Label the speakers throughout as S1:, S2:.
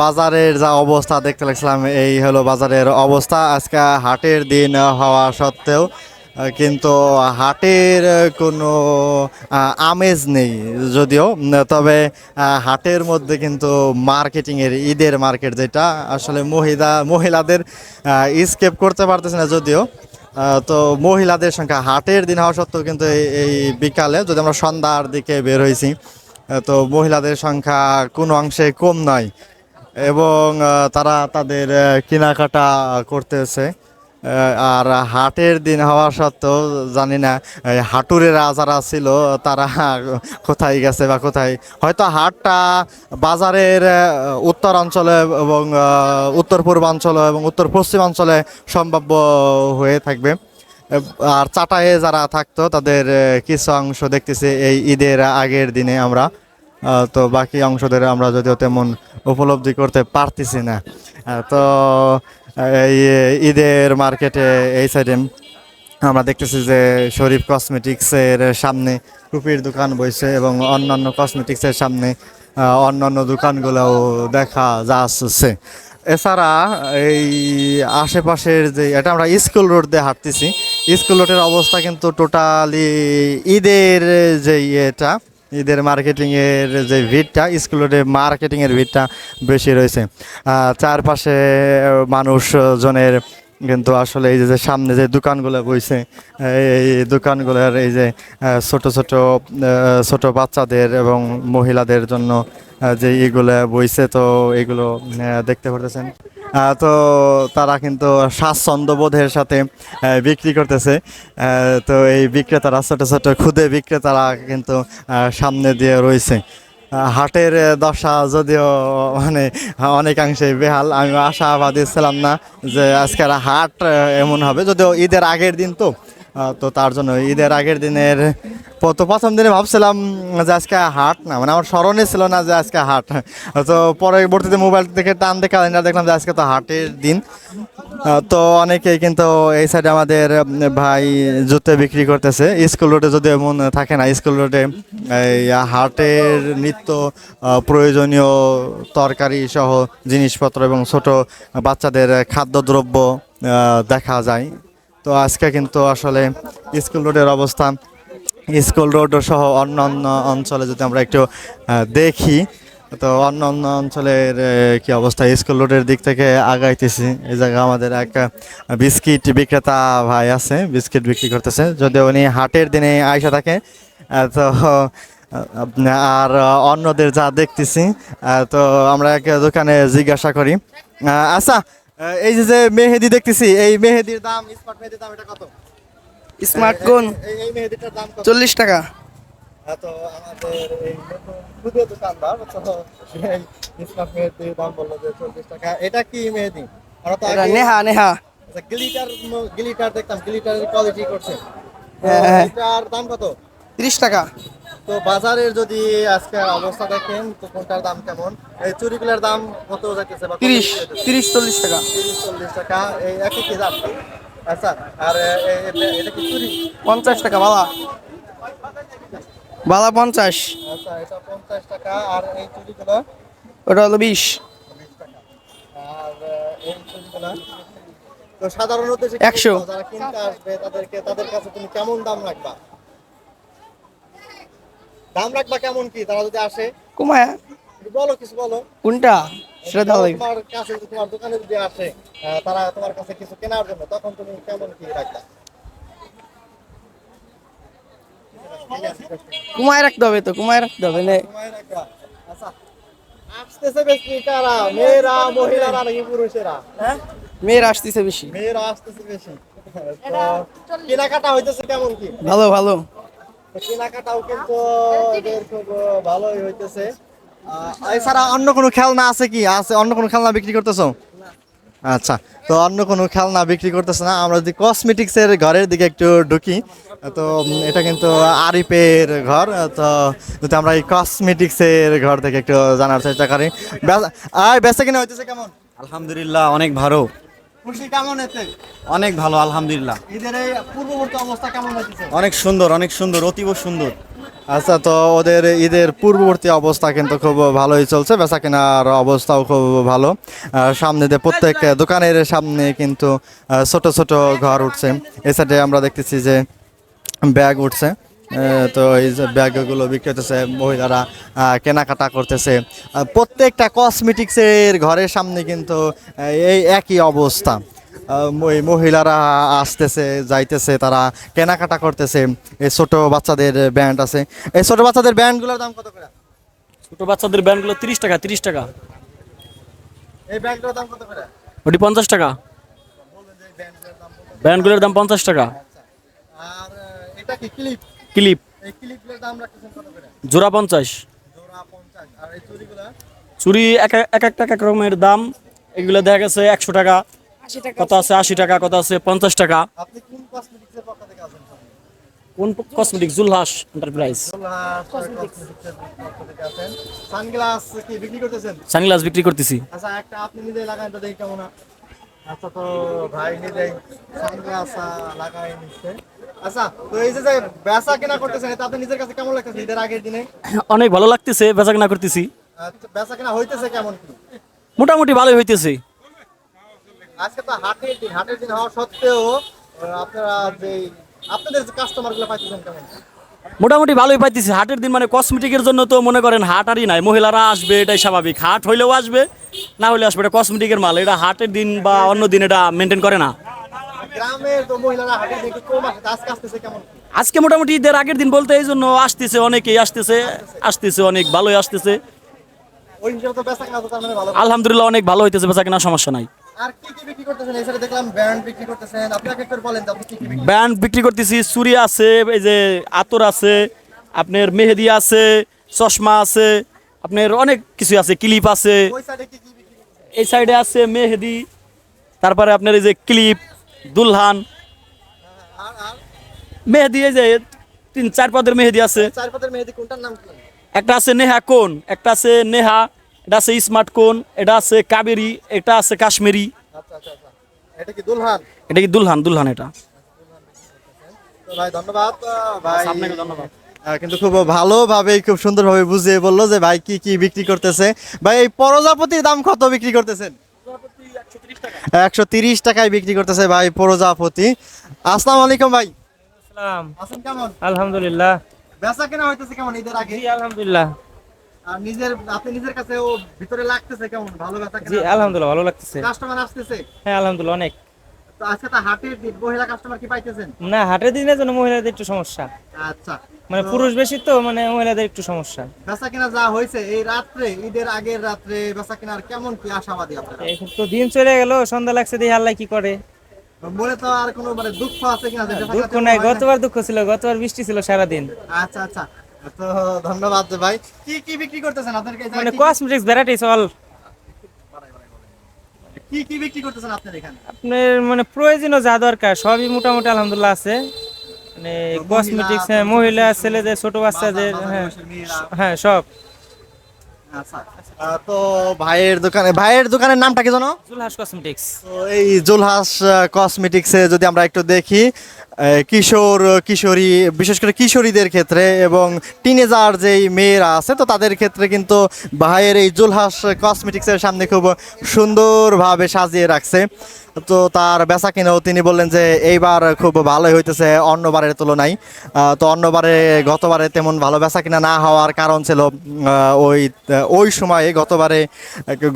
S1: বাজারের যা অবস্থা দেখতে লাগছিলাম, এই হলো বাজারের অবস্থা। আজকে হাটের দিন হওয়া সত্ত্বেও, কিন্তু হাটের কোনো আমেজ নেই যদিও। তবে হাটের মধ্যে কিন্তু মার্কেটিংয়ের, ঈদের মার্কেট যেটা, আসলে মহিলা, মহিলাদের স্কেপ করতে পারতেছে না যদিও। তো মহিলাদের সংখ্যা হাটের দিন হওয়া সত্ত্বেও কিন্তু এই বিকালে, যদি আমরা সন্ধ্যার দিকে বের হয়েছি তো মহিলাদের সংখ্যা কোনো অংশে কম নয়। এবং তারা তাদের কেনাকাটা করতেছে। আর হাটের দিন হওয়া সত্ত্বেও, জানি না হাটুরেরা যারা ছিল, তারা কোথায় গেছে বা কোথায়? হয়তো হাটটা বাজারের উত্তর অঞ্চলে এবং উত্তর পূর্বাঞ্চলে এবং উত্তর পশ্চিমাঞ্চলে সম্ভাব্য হয়ে থাকবে। আর চাটায়ে যারা থাকতো, তাদের কিছু অংশ দেখতেছি এই ঈদের আগের দিনে আমরা। তো বাকি অংশদের আমরা যদিও তেমন উপলব্ধি করতে পারতেছি না। তো এই ঈদের মার্কেটে এই সাইডে আমরা দেখতেছি যে শরীফ কসমেটিক্সের সামনে টুপির দোকান বইছে এবং অন্যান্য কসমেটিক্সের সামনে অন্যান্য দোকানগুলোও দেখা যাচ্ছে। এছাড়া এই আশেপাশের যে, এটা আমরা স্কুল রোড দিয়ে হাঁটতেছি। স্কুল রোডের অবস্থা কিন্তু টোটালি ঈদের যে ইয়েটা ঈদের মার্কেটিংয়ের যে ভিড়টা স্কুল রোডে মার্কেটিংয়ের ভিড়টা বেশি রয়েছে। চারপাশে মানুষজনের কিন্তু আসলে এই যে সামনে যে দোকানগুলো বইছে এই দোকানগুলোর এই যে ছোট ছোট ছোট বাচ্চাদের এবং মহিলাদের জন্য যে এগুলো বইছে, তো এগুলো দেখতে পারতেছেন। তো তারা কিন্তু স্বাচ্ছন্দ্য বোধের সাথে বিক্রি করতেছে। তো এই বিক্রেতারা, ছোটো ছোটো ক্ষুদে বিক্রেতারা কিন্তু সামনে দিয়ে রয়েছে। হাটের দশা যদিও মানে অনেকাংশে বেহাল। আমি আশাবাদী ছিলাম না যে আজকের হাট এমন হবে। যদিও ঈদের আগের দিন তো তো তার জন্য ঈদের আগের দিনের তো প্রথম দিনে ভাবছিলাম যে আজকে হাট না মানে আমার স্মরণে ছিল না যে আজকে হাট। তো পরবর্তীতে মোবাইল থেকে টান দেখে ক্যালেন্ডার দেখলাম যে আজকে তো হাটের দিন। তো অনেকেই কিন্তু এই সাইডে আমাদের ভাই জুতো বিক্রি করতেছে। স্কুল রোডে যদি এমন থাকে না, স্কুল রোডে এই হাটের নিত্য প্রয়োজনীয় তরকারি সহ জিনিসপত্র এবং ছোট বাচ্চাদের খাদ্যদ্রব্য দেখা যায়। তো আজকে কিন্তু আসলে স্কুল রোডের অবস্থা স্কুল রোড সহ অন্য অন্য অঞ্চলে যদি আমরা একটু দেখি, তো অন্য অন্য অঞ্চলের কি অবস্থা? স্কুল রোডের দিক থেকে আগাইতেছি। এই জায়গায় আমাদের এক বিস্কিট বিক্রেতা ভাই আছে, বিস্কিট বিক্রি করতেছে। যদিও উনি হাটের দিনে আইসা থাকে তো, আর অন্যদের যা দেখতেছি তো আমরা এক দোকানে জিজ্ঞাসা করি আচ্ছা এই যে মেহেদি দেখতেছি, এই মেহেদির দাম স্মার্ট মেহেদির দাম এটা কত?
S2: স্মার্ট কোন
S1: এই এই মেহেদিটার দাম
S2: চল্লিশ টাকা।
S1: হ্যাঁ, তো আমাদের এই নতুন দোকানদার তো সেই মেহেদির দাম বলল যে চল্লিশ টাকা এটা কি মেহেদি? আমরা তো
S2: নেহা নেহা।
S1: গ্লিটার গ্লিটার দেখতাম গ্লিটারের কোয়ালিটি করছে।
S2: হ্যাঁ, হ্যাঁ।
S1: এটার দাম কত?
S2: তিরিশ টাকা।
S1: তো বাজারের যদি আজকে অবস্থা দেখেন তো কোনটার দাম কেমন? এই চুরিগুলোর দাম কত যাইতেছে
S2: তিরিশ তিরিশ চল্লিশ টাকা।
S1: তিরিশ চল্লিশ টাকা। এই একই কি দাম? আচ্ছা আর এ- এ- এটা- এটা কি চুরি?
S2: পঞ্চাশ টাকা বালা। বালা পঞ্চাশ।
S1: আচ্ছা এটা পঞ্চাশ টাকা আর এই চুরিগুলো?
S2: ওটা হলো বিশ।
S1: আর এই চুরিগুলো? তো সাধারণত যে
S2: একশো।
S1: যারা কিনতে আসবে তাদেরকে তাদের কাছে তুমি কেমন দাম রাখবা? দাম রাখবা কেমন কি? তারা যদি আসে?
S2: কুমায়া।
S1: বলো কিছু বলো।
S2: কোনটা? সেটা ভালো
S1: তোমার কাছে তোমার দোকানে যদি আসে তারা তোমার কাছে কিছু কেনার জন্য তখন তুমি কেমন কি রাখবা?
S2: কুমায় রাখতে হবে তো কুমায় রাখতে হবে নে।
S1: আচ্ছা আসতেছে বেশি কারা? মেয়েরা মহিলারা নাকি পুরুষেরা?
S2: হ্যাঁ? মেয়ের আসতেছে বেশি।
S1: মেয়েরা আসতেছে বেশি। কেনাকাটা হইতেছে কেমন কি?
S2: ভালো ভালো।
S1: কেনাকাটাও কিন্তু ভালোই হইতেছে। এছাড়া অন্য কোনো খেলনা আছে কি? আছে অন্য কোনো খেলনা বিক্রি করতেছো? আচ্ছা তো অন্য কোনো খেলনা বিক্রি করতেছে না। আমরা যদি কসমেটিক্সের ঘরের দিকে একটু ঢুকি তো এটা কিন্তু আরিফের ঘর তো যদি আমরা এই কসমেটিক্সের ঘর থেকে একটু জানার চেষ্টা করি। আয় বেচা কিনা হইতেছে কেমন?
S3: আলহামদুলিল্লাহ অনেক ভালো।
S1: কেমন
S3: অনেক ভালো আলহামদুলিল্লাহ।
S1: ঈদের পূর্ববর্তী অবস্থা কেমন
S3: অনেক সুন্দর অনেক সুন্দর অতীব সুন্দর।
S1: আচ্ছা তো ওদের ঈদের পূর্ববর্তী অবস্থা কিন্তু খুব ভালোই চলছে, বেচা কেনার অবস্থাও খুব ভালো। সামনে দিয়ে প্রত্যেক দোকানের সামনে কিন্তু ছোট ছোট ঘর উঠছে। এই সাইডে আমরা দেখতেছি যে ব্যাগ উঠছে। তো এই যে ব্যাগগুলো বিক্রি হতেছে মহিলারা কেনাকাটা করতেছে। প্রত্যেকটা কসমেটিক্সের ঘরের সামনে কিন্তু এই একই অবস্থা। মহিলারা আসতেছে যাইতেছে তারা কেনাকাটা করতেছে। এই ছোট বাচ্চাদের ব্যান্ড আছে। এই ছোট বাচ্চাদের ব্যান্ডগুলোর দাম কত করে?
S4: ছোট বাচ্চাদের ব্যান্ডগুলো তিরিশ টাকা তিরিশ টাকা।
S1: এই ব্যাগগুলোর দাম কত করে?
S4: ওটি পঞ্চাশ টাকা। ব্যান্ডগুলোর দাম পঞ্চাশ টাকা।
S1: আর এটা কি ক্লিপ
S4: ক্লিপ
S1: এই ক্লিপগুলোর দাম রাখতেছেন কত করে?
S4: জোড়া পঞ্চাশ।
S1: জোড়া পঞ্চাশ। আর এই চুড়িগুলো?
S4: চুরি এক এক এক একটা এক এক রকমের দাম। এগুলো দেখা গেছে একশো টাকা। কত আছে? আশি টাকা কত আছে? পঞ্চাশ টাকা।
S1: কোন কসমেটিক্সের পক্ষ থেকে আছেন
S4: কোন কসমেটিক জুলহাস এন্টারপ্রাইজ
S1: সানগ্লাস কি বিক্রি করতেছেন?
S4: সানগ্লাস বিক্রি করতেছি।
S1: আচ্ছা একটা আপনি নিজে লাগান তো দেখি কেমন আচ্ছা তো ভাই নিজেই সানগ্লাস লাগাই নিচ্ছে। আচ্ছা তো এই যে যে বেচা কেনা করতেছেন এটা আপনি নিজের কাছে কেমন লাগতেছে ঈদের আগের দিনে?
S4: অনেক ভালো লাগতেছে বেচা কেনা করতেছি।
S1: আচ্ছা, বেচা কেনা হইতেছে কেমন
S4: মোটামুটি ভালোই হইতেছে।
S1: আজকে তো হাটের দিন হাটের দিন হওয়া সত্ত্বেও আপনারা যে আপনাদের যে কাস্টমারগুলো পাইতেছেন কেমন?
S4: মোটামুটি ভালোই পাইতেছি। হাটের দিন মানে কসমেটিকের জন্য তো মনে করেন হাট আরই নাই। মহিলারা আসবে এটাই স্বাভাবিক। হাট হইলেও আসবে না হলে আসবে। এটা কসমেটিকের মাল। এটা হাটের দিন বা অন্য দিন এটা মেনটেন করে না।
S1: গ্রামের মহিলারা হাটের দিন কম আসে। আজকে আসতেছে কেমন?
S4: আজকে মোটামুটি ঈদের আগের দিন বলতে এই জন্য আসতেছে অনেকেই আসতেছে আসতেছে অনেক ভালোই আসতেছে।
S1: মানে
S4: আলহামদুলিল্লাহ অনেক ভালো হইতেছে বেচা কেনা সমস্যা নাই।
S1: ব্যান্ড বিক্রি
S4: করতেছি চুরি আছে এই যে আতর আছে আপনার মেহেদি আছে চশমা আছে আপনার অনেক কিছু আছে ক্লিপ আছে। এই সাইডে আছে মেহেদি তারপরে আপনার এই যে ক্লিপ দুলহান। মেহেদি এই যে তিন চার পদের মেহেদি আছে। একটা আছে নেহা কোন একটা আছে নেহা এটা আছে স্মার্ট কোন এটা আছে কাবেরি এটা আছে কাশ্মীরি।
S1: আচ্ছা আচ্ছা আচ্ছা এটা কি দুলহান?
S4: এটা কি দুলহান দুলহান এটা।
S1: ভাই ধন্যবাদ। ভাই
S4: আপনাকে ধন্যবাদ।
S1: কিন্তু খুব ভালোভাবে খুব সুন্দরভাবে বুঝিয়ে বলল যে ভাই কি কি বিক্রি করতেছে। ভাই এই প্রজাপতির দাম কত বিক্রি করতেছেন? একশো তিরিশ টাকায় বিক্রি করতেছে ভাই প্রজাপতি। আসসালামু আলাইকুম ভাই।
S5: সালাম
S1: আছেন কেমন?
S5: আলহামদুলিল্লাহ।
S1: বেচা কেনা হইতেছে কেমন ঈদের আগে?
S5: আলহামদুলিল্লাহ।
S1: আর নিজের আপনি নিজের কাছে ও ভিতরে লাগতেছে কেমন? ভালো বেচা
S5: জি আলহামদুলিল্লাহ ভালো লাগতেছে।
S1: কাস্টমার আসতেছে?
S5: হ্যাঁ আলহামদুলিল্লাহ অনেক।
S1: তো আজকে তো হাটের দিন মহিলা কাস্টমার কি পাইতেছেন?
S5: না হাটের দিনের জন্য মহিলাদের একটু সমস্যা।
S1: আচ্ছা।
S5: মানে পুরুষ বেশি তো মানে মহিলাদের একটু সমস্যা।
S1: বেচা কেনা যা হয়েছে এই রাত্রে ঈদের আগের রাত্রে বেচা কেনার কেমন কি আশাবাদী আপনারা?
S5: এখন তো দিন চলে গেল সন্ধ্যা লাগছে দেখি আল্লাহ কি করে।
S1: মনে তো আর কোনো মানে দুঃখ আছে কিনা?
S5: দুঃখ নাই গতবার দুঃখ ছিল গতবার বৃষ্টি ছিল সারাদিন।
S1: আচ্ছা আচ্ছা। তো ধন্যবাদ ভাই। কি কি বিক্রি করতেছেন আপনার
S5: মানে কসমেটিক্স ভ্যারাইটিস অল
S1: কি কি বিক্রি করতেছেন আপনার এখানে?
S5: আপনার মানে প্রয়োজনীয় যা দরকার সবই মোটামুটি আলহামদুলিল্লাহ আছে। মানে কসমেটিক্স হ্যাঁ মহিলা ছেলেদের ছোট বাচ্চাদের হ্যাঁ। হ্যাঁ সব।
S1: আচ্ছা তো ভাইয়ের দোকানে ভাইয়ের দোকানের নামটা কি জানো
S5: জুলহাস কসমেটিক্স
S1: তো এই জুলহাস কসমেটিক্সে যদি আমরা একটু দেখি কিশোর, কিশোরী, বিশেষ করে কিশোরীদের ক্ষেত্রে এবং টিনেজার যেই মেয়েরা আছে, তো তাদের ক্ষেত্রে কিন্তু ভাইয়ের এই জুলহাস কসমেটিক্সের সামনে খুব সুন্দরভাবে সাজিয়ে রাখছে। তো তার বেচা কিনেও তিনি বললেন যে, এইবার খুব ভালোই হইতেছে অন্যবারের তুলনায়। তো অন্যবারে, গতবারে তেমন ভালো বেচা কিনা না হওয়ার কারণ ছিল ওই ওই সময়ে গতবারে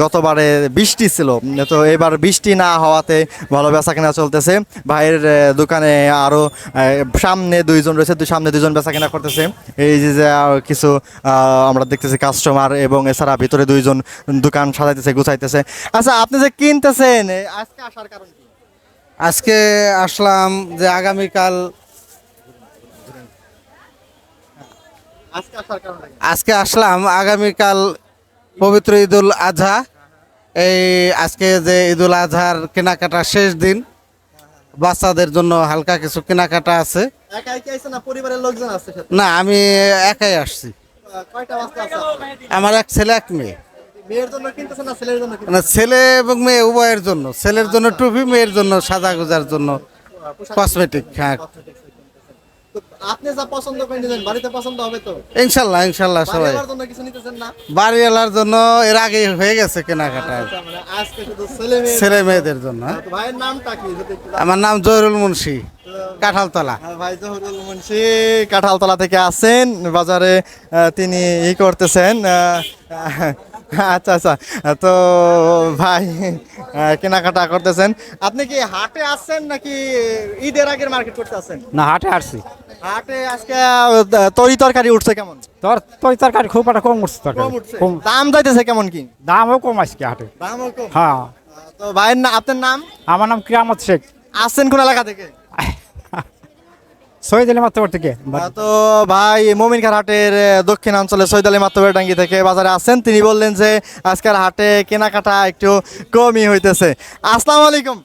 S1: গতবারে বৃষ্টি ছিল। তো এবার বৃষ্টি না হওয়াতে ভালো বেচা কিনা চলতেছে। ভাইয়ের দোকানে আরও আহ, সামনে দুইজন রয়েছে দুই সামনে দুইজন বেচা কিনা করতেছে। এই যে যে কিছু আমরা দেখতেছি কাস্টমার এবং এছাড়া ভিতরে দুইজন দোকান সাজাইতেছে গুছাইতেছে। আচ্ছা আপনি যে কিনতেছেন আজকে আসার কারণ কি?
S6: আজকে আসলাম যে আগামীকাল
S1: আজকে
S6: আসলাম আগামীকাল পবিত্র ঈদুল আজহা। এই আজকে যে ঈদুল আজহার কেনাকাটা শেষ দিন বাচ্চাদের জন্য হালকা কিছু কেনাকাটা আছে।
S1: না
S6: আমি একাই আসছি? আমার এক ছেলে এক মেয়ে।
S1: না
S6: ছেলে এবং মেয়ে উভয়ের জন্য। ছেলের জন্য টুপি মেয়ের জন্য সাজা গোজার জন্য কসমেটিক হ্যাঁ।
S1: তো আপনি যা পছন্দ করে নিলেন বাড়িতে পছন্দ হবে তো।
S6: ইনশাল্লাহ ইনশাল্লাহ সবাই।
S1: বাড়িওয়ালার জন্য কিছু নিতেছেন না?
S6: বাড়িওয়ালার জন্য এর আগে হয়ে গেছে কেনাকাটা।
S1: আচ্ছা, মানে আজকে শুধু ছেলে মেয়ে
S6: ছেলে মেয়েদের জন্য হ্যাঁ।
S1: ভাইয়ের নামটা কি?
S6: আমার নাম জহিরুল মুন্সি কাঁঠালতলা।
S1: হ্যাঁ, ভাই জহুরুল মুন্সি কাঁঠালতলা থেকে আসেন বাজারে তিনি ই করতেছেন আচ্ছা আচ্ছা। তো ভাই কেনাকাটা করতেছেন। আপনি কি হাটে আসছেন নাকি ঈদের আগের মার্কেট করতে আসছেন?
S7: না হাটে আসছি।
S1: হাটে আজকে তরি তরকারি উঠছে কেমন?
S7: তোর তোর তরকারি খুব একটা কম উঠছে তরকারি। কম
S1: দাম যাইতেছে কেমন কি?
S7: দামও কম আজকে হাটে।
S1: দামও কম?
S7: হ্যাঁ।
S1: তো ভাইয়ের না আপনার নাম?
S7: আমার নাম কিরামত শেখ।
S1: আসছেন কোন এলাকা থেকে?
S7: শহীদ আলী মাত্র থেকে।
S1: তো ভাই মমিন হাটের আহ, দক্ষিণ অঞ্চলে সৈয়দ আলী মাত্তবেরডাঙ্গি থেকে বাজারে আসছেন। তিনি বললেন যে আজকের হাটে কেনাকাটা একটু কমই হইতেছে। আসসালামু আলাইকুম।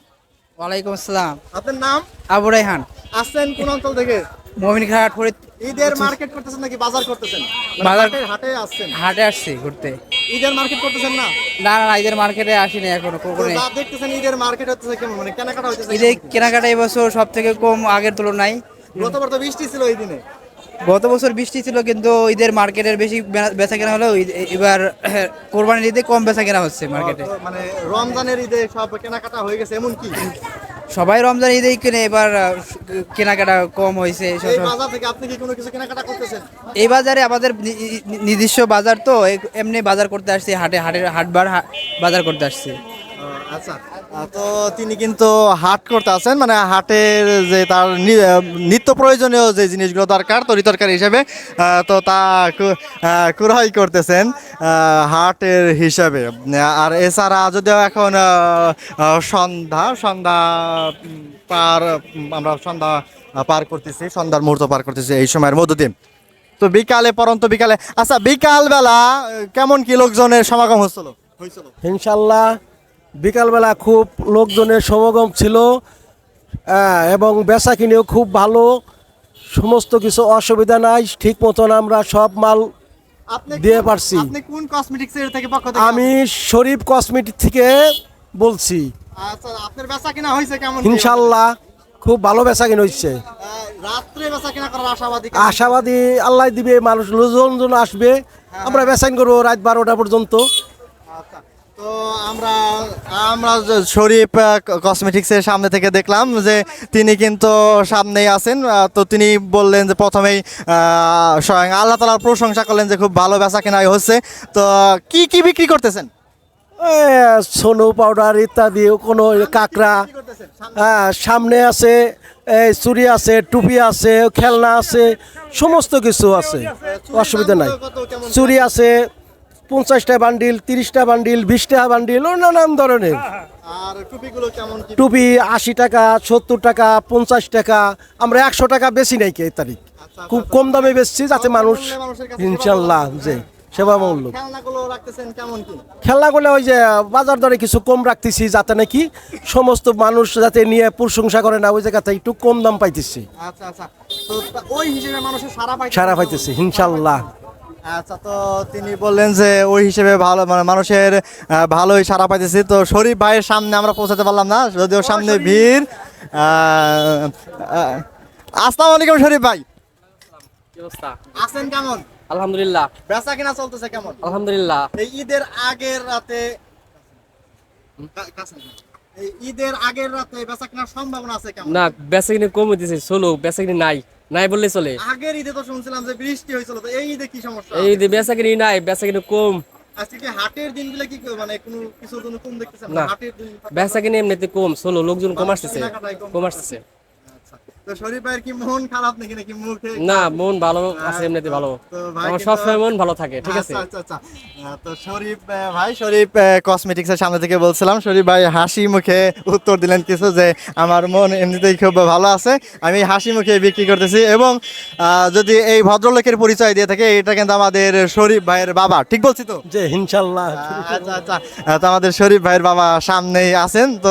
S2: ওয়ালাইকুম আসসালাম।
S1: আপনার নাম?
S2: আবু রাইহান
S1: আসছেন কোন অঞ্চল থেকে?
S2: ফরিদ
S1: ঈদের মার্কেট করতেছেন নাকি বাজার করতেছেন? মানে
S2: বাজার-
S1: হাটে- আসছেন।
S2: হাটে আসছি ঘুরতে।
S1: ঈদের মার্কেট করতেছেন না?
S2: না না ঈদের মার্কেটে আসিনি এখনও
S1: যা দেখতেছেন ঈদের মার্কেট হচ্ছে কেমন? মানে কেনাকাটা হইতেছে
S2: ঈদের কেনাকাটা এবছর সব থেকে কম আগের তুলনায়
S1: গতবার তো বৃষ্টি ছিল এই দিনে।
S2: গত বছর বৃষ্টি ছিল কিন্তু ঈদের মার্কেটের বেশি বেচা কেনা হলেও এবার কোরবানির ঈদে কম বেচা কেনা হচ্ছে মার্কেটে।
S1: মানে রমজানের ঈদে সব কেনাকাটা হয়ে গেছে এমন কি?
S2: সবাই রমজান ঈদেই কিনে এবার কেনাকাটা কম হয়েছে
S1: এই বাজার থেকে আপনি কি কোনো কিছু কেনাকাটা করতেছেন?
S2: এই বাজারে আমাদের নিজস্ব বাজার তো এমনি বাজার করতে আসছি হাটে হাটের হাটবার বাজার করতে আসছি।
S1: আচ্ছা তো তিনি কিন্তু হাট করতে আছেন মানে হাটের যে তার নিত্য প্রয়োজনীয় যে জিনিসগুলো দরকার, তরি তরকারি হিসেবে তো তা ক্রয় করতেছেন হাটের হিসাবে। আর এছাড়া যদিও এখন সন্ধ্যা সন্ধ্যা পার, আমরা সন্ধ্যা পার করতেছি, সন্ধ্যার মুহূর্ত পার করতেছি এই সময়ের মধ্য দিয়ে। তো বিকালে, পরন্ত বিকালে আচ্ছা বিকালবেলা কেমন কি লোকজনের সমাগম হচ্ছিল?
S8: ইনশাল্লাহ বিকালবেলা খুব লোকজনের সমাগম ছিল এবং বেচা কিনেও খুব ভালো সমস্ত কিছু অসুবিধা নাই ঠিক মতন আমরা সব মাল দিয়ে পারছি। আমি শরীফ কসমেটিক থেকে বলছি।
S1: আচ্ছা?
S8: ইনশাল্লাহ খুব ভালো বেচা কিনে হচ্ছে
S1: আশাবাদী
S8: আল্লাহ দিবে মানুষ লোকজন আসবে। আমরা বেচাইন করব রাত বারোটা পর্যন্ত।
S1: আচ্ছা, তো আমরা আমরা শরীফ কসমেটিক্স এর সামনে থেকে দেখলাম যে তিনি কিন্তু সামনেই আছেন। তো তিনি বললেন যে প্রথমেই স্বয়ং আল্লাহ তালার প্রশংসা করলেন যে খুব ভালো বেচা কেনাই হচ্ছে। তো কি কি বিক্রি করতেছেন?
S8: সোনু পাউডার ইত্যাদি কোনো কাঁকড়া। হ্যাঁ সামনে আছে এই চুরি আছে টুপি আছে খেলনা আছে সমস্ত কিছু আছে। অসুবিধা নাই। চুরি আছে পঞ্চাশটা বান্ডিল তিরিশটা বান্ডিল বিশটা বান্ডিল ও নানান ধরনের।
S1: আর টুপিগুলো কেমন
S8: টুপি আশি টাকা সত্তর টাকা পঞ্চাশ টাকা আমরা একশো টাকা বেশি নাই কে তারিখ। খুব কম দামে বেচছি যাতে মানুষ ইনশাল্লাহ যে সেবা মূল্য
S1: খেলনাগুলো
S8: ওই যে বাজার দরে কিছু কম রাখতেছি যাতে নাকি সমস্ত মানুষ যাতে নিয়ে প্রশংসা করে না ওই জায়গাতে একটু কম দাম পাইতেছি।
S1: আচ্ছা আচ্ছা। সারা
S8: পাইতেছি ইনশাল্লাহ।
S1: আচ্ছা তো তিনি বললেন যে ওই হিসেবে ভালো মানে মানুষের ভালোই সারা পাইতেছি। তো শরীফ ভাইয়ের সামনে আমরা পৌঁছাতে পারলাম না যদিও সামনে ভিড়। আসসালামু আলাইকুম শরীফ ভাই। আছেন কেমন?
S2: আলহামদুলিল্লাহ।
S1: বেচা কিনা চলতেছে কেমন?
S2: আলহামদুলিল্লাহ।
S1: এই ঈদের আগের রাতে ঈদের আগের রাতে বেচা কেনার সম্ভাবনা আছে কেমন?
S9: না বেচাকিনি কম বেচাকিনি নাই। নাই বললে চলে।
S1: আগের ঈদে তো শুনছিলাম যে বৃষ্টি হয়েছিল তো এই ঈদে কি সমস্যা?
S9: এই যে বেচাকিনি নাই বেচাকিনি কম।
S1: আজকে কি হাটের দিনগুলো কি মানে কোনো কিছুর জন্য কম দেখতেছেন?
S9: না।
S1: হাটের দিন
S9: বেচাকিনি এমনিতে কম চলো লোকজন কম আসতেছে
S1: কম।
S9: আসতেছে।
S1: আচ্ছা। তো শরীফ ভাইয়ের কি মন খারাপ নাকি? নাকি মুখে
S9: না মন ভালো আছে এমনিতে ভালো। আমার সবসময় মন ভালো থাকে ঠিক আছে?
S1: আচ্ছা আচ্ছা আচ্ছা। তো শরীফ ভাই শরীফ কসমেটিক্স সামনে থেকে বলছিলাম শরীফ ভাই হাসি মুখে উত্তর দিলেন কিছু যে আমার মন এমনিতেই খুব ভালো আছে। আমি হাসি মুখে বিক্রি করতেছি এবং যদি এই ভদ্রলোকের পরিচয় দিয়ে থাকে এটা কিন্তু আমাদের শরীফ ভাইয়ের বাবা ঠিক বলছি তো?
S8: যে ইনশাল্লাহ।
S1: আচ্ছা আচ্ছা তো আমাদের শরীফ ভাইয়ের বাবা সামনেই আছেন তো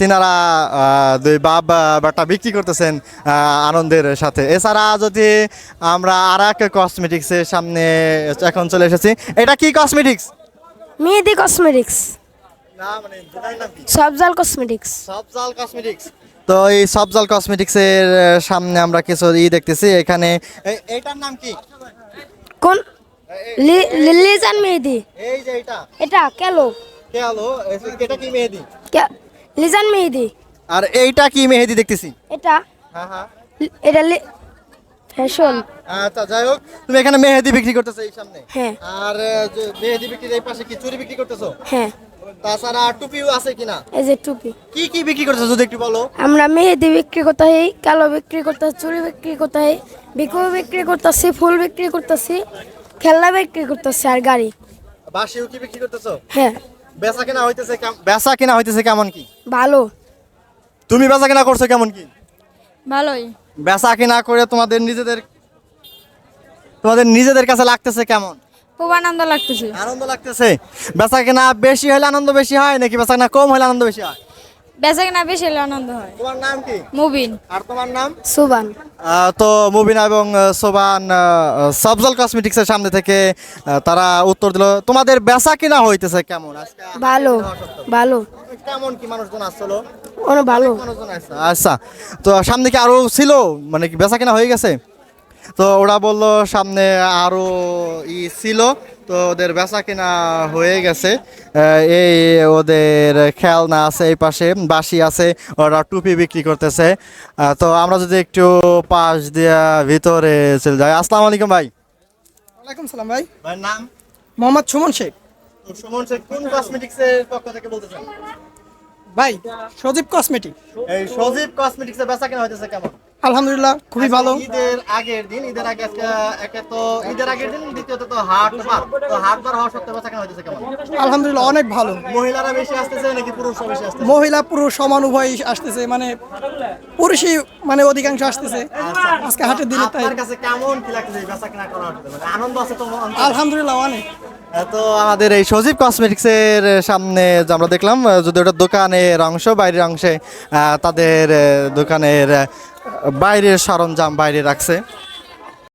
S1: তিনারা দুই বাপ বাটা বিক্রি করতেছেন আনন্দের সাথে। এছাড়া যদি আমরা আর এক কসমেটিক্সের সামনে এখন চলে এসেছি এটা কি কসমেটিক্স
S10: মেহেদি কসমেটিক্স সবজাল কসমেটিক্স
S1: সবজাল কসমেটিক্স তো এই সবজাল কসমেটিক্সের সামনে আমরা কিছু ই দেখতেছি এখানে এইটার নাম কি?
S10: কোন? লি- লি- লিজান মেহেদি।
S1: এই যে এটা।
S10: এটা কেলো।
S1: কে আলো এটা কি মেহেদি?
S10: লিজান মেহেদি।
S1: আর এইটা কি মেহেদি দেখতেছি?
S10: এটা।
S1: হ্যাঁ হ্যাঁ।
S10: এটা ফ্যাশন।
S1: আচ্ছা যাই হোক তুমি এখানে মেহেদি বিক্রি করতেছো এই সামনে?
S10: হ্যাঁ।
S1: আর মেহেদি বিক্রির এই পাশে কি চুরি বিক্রি করতেছো?
S10: হ্যাঁ।
S1: তাছাড়া টুপিও আছে কিনা?
S10: এই যে টুপি।
S1: কি কি বিক্রি করতেছো যদি একটু বলো?
S10: আমরা মেহেদি বিক্রি করতে কালো বিক্রি করতে চুড়ি বিক্রি করতে বিকু বিক্রি করতেছি ফুল বিক্রি করতেছি খেলনা বিক্রি করতেছি আর গাড়ি।
S1: বাসিও কি বিক্রি করতেছো?
S10: হ্যাঁ।
S1: বেচা কিনা হইতেছে বেচা কিনা হইতেছে কেমন কি?
S10: ভালো।
S1: তুমি বেচা কিনা করছ কেমন কি?
S10: ভালোই।
S1: বেচা কিনা করে তোমাদের নিজেদের তোমাদের নিজেদের কাছে লাগতেছে কেমন?
S10: খুব আনন্দ লাগতেছে।
S1: আনন্দ লাগতেছে? বেচা কিনা বেশি হলে আনন্দ বেশি হয় নাকি বেচা কিনা কম হলে আনন্দ বেশি হয়?
S10: বেচা কেনা বেশি হলে আনন্দ হয়।
S1: তোমার নাম কি?
S10: মুবিন।
S1: আর তোমার নাম?
S10: সুবান।
S1: তো মুবিনা এবং সোবান সবজল কসমেটিক্সের সামনে থেকে তারা উত্তর দিল তোমাদের বেচা কিনা হইতেছে কেমন?
S10: ভালো ভালো।
S1: কেমন কি মানুষজন আসছিল?
S10: অনেক ভালো।
S1: আচ্ছা তো সামনে কি আরও ছিল? মানে কি বেচা কিনা হয়ে গেছে? তো ওরা বলল সামনে আরও ই ছিল তো ওদের বেচা কিনা হয়ে গেছে। এই ওদের খেলনা আছে এই পাশে বাসি আছে ওরা টুপি বিক্রি করতেছে। তো আমরা যদি একটু পাশ দিয়া ভিতরে চলে যাই। আসসালামু আলাইকুম ভাই।
S2: ওয়ালাইকুম সালাম ভাই।
S1: ভাই নাম?
S2: মোহাম্মদ সুমন শেখ।
S1: সুমন শেখ কোন কসমেটিক্সের পক্ষ থেকে বলতেছেন?
S2: ভাই সজীব কসমেটিক
S1: এই সজীব কসমেটিক্সের বেচা কিনা হইতেছে কেমন?
S2: আলহামদুলিল্লাহ খুবই ভালো।
S1: ঈদের আগের দিন ঈদের আগে আজকে একে তো ঈদের আগের দিন দ্বিতীয়ত তো হাট বার তো হাট বার হওয়া সত্ত্বেও বেচা কেনা হইতেছে কেমন?
S2: আলহামদুলিল্লাহ অনেক ভালো।
S1: মহিলারা বেশি আসতেছে নাকি পুরুষরা বেশি আসতেছে?
S2: মহিলা পুরুষ সমান উভয় আসতেছে মানে পুরুষই মানে অধিকাংশ আসতেছে। আজকে হাটের দিনে তাই।
S1: আপনার কাছে কেমন কি লাগতেছে এই বেচা কেনা করার মানে আনন্দ আছে তো
S2: আলহামদুলিল্লাহ অনেক।
S1: তো আমাদের এই সজীব কসমেটিক্সের সামনে আমরা দেখলাম যদি ওটা দোকানের অংশ, বাইরের অংশে তাদের দোকানের বাইরের সরঞ্জাম বাইরে রাখছে।